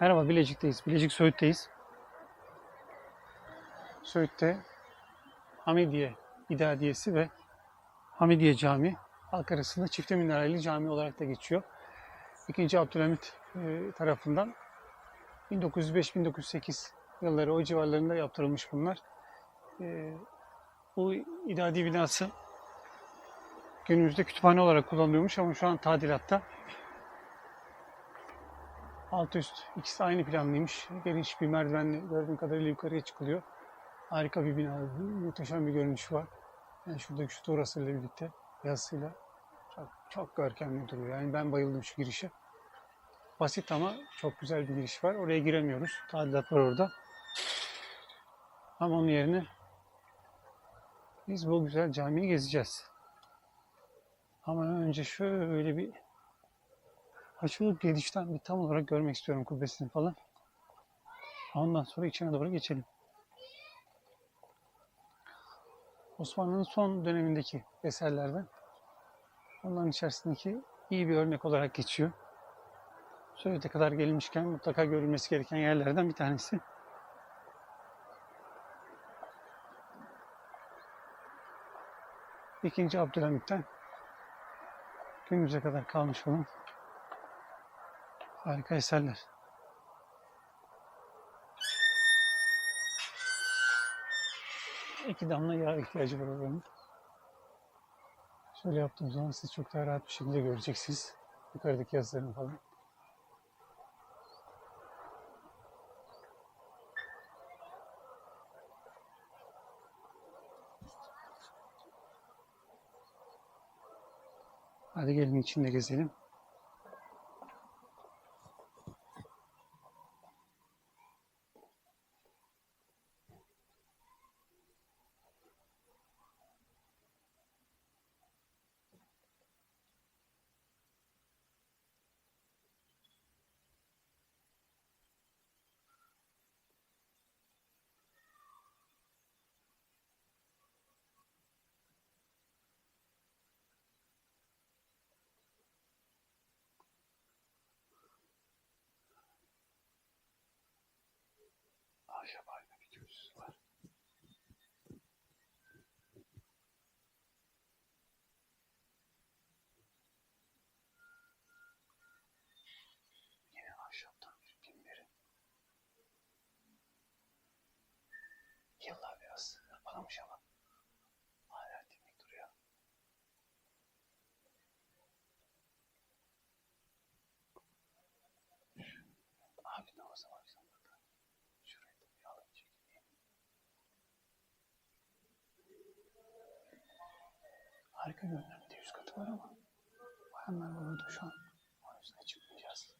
Merhaba Bilecik'teyiz. Bilecik Söğüt'teyiz. Söğüt'te Hamidiye İdadiyesi ve Hamidiye Camii halk arasında çifte minareli cami olarak da geçiyor. İkinci Abdülhamit e, tarafından 1905-1908 yılları o civarlarında yaptırılmış bunlar. E, bu idadi binası günümüzde kütüphane olarak kullanılıyormuş ama şu an tadilatta. Alt üst ikisi aynı planlıymış. Geniş bir merdivenle gördüğüm kadarıyla yukarıya çıkılıyor. Harika bir bina, muhteşem bir görünüşü var. Yani şuradaki şu torasıyla birlikte yazısıyla çok, çok görkemli duruyor. Yani ben bayıldım şu girişe. Basit ama çok güzel bir giriş var. Oraya giremiyoruz. Tadilat var orada. Ama onun yerine biz bu güzel camiyi gezeceğiz. Ama önce şöyle bir açılıp gelişten bir tam olarak görmek istiyorum kubbesini falan. Ondan sonra içine doğru geçelim. Osmanlı'nın son dönemindeki eserlerden onların içerisindeki iyi bir örnek olarak geçiyor. Söğüt'e kadar gelinmişken mutlaka görülmesi gereken yerlerden bir tanesi. İkinci Abdülhamit'ten günümüze kadar kalmış olan harika eserler. İki damla yağ ihtiyacı var oranın. Şöyle yaptığım zaman siz çok daha rahat bir şekilde göreceksiniz. Yukarıdaki yazılarını falan. Hadi gelin içinde gezelim. Harika görünen bir de yüz katı var ama bayanlar var orada şu an. O yüzden çıkmayacağız.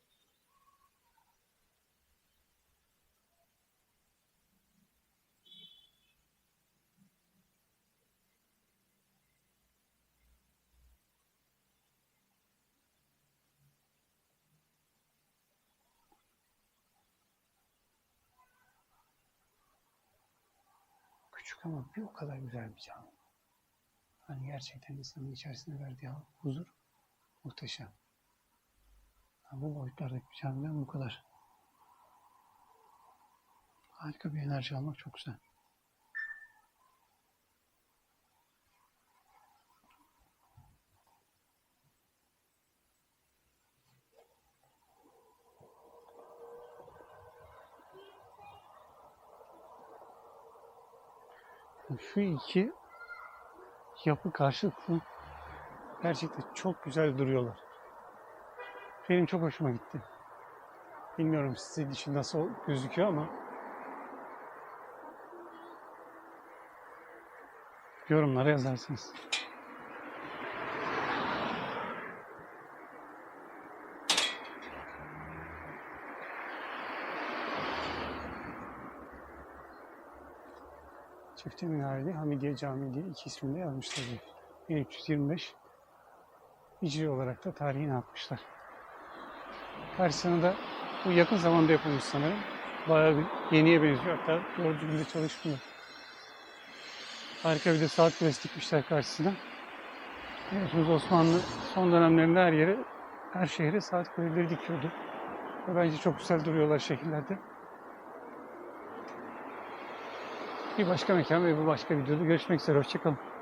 Küçük ama bir o kadar güzel bir cami. Hani gerçekten insanın içerisinde verdiği huzur muhteşem. Ha, bu boyutlardaki camiden bu kadar. Harika bir enerji almak çok güzel. Şu iki yapı karşılıklı gerçekten çok güzel duruyorlar. Benim çok hoşuma gitti. Bilmiyorum sizin için nasıl gözüküyor ama yorumlara yazarsınız. Çifte minareli Hamidiye Camii diye iki ismini de yazmışlar. 1325 Hicri olarak da tarihini atmışlar. Karşısına da bu yakın zamanda yapılmış sanırım. Bayağı bir yeniye benziyor. Hatta doğru düzgün de çalışmıyor. Harika bir de saat kulesi dikmişler karşısına. Biliyorsunuz Osmanlı son dönemlerinde her yere, her şehre saat kuleleri dikiyordu. Ve bence çok güzel duruyorlar şekillerde. Bir başka mekan ve bir başka videoda görüşmek üzere. Hoşçakalın.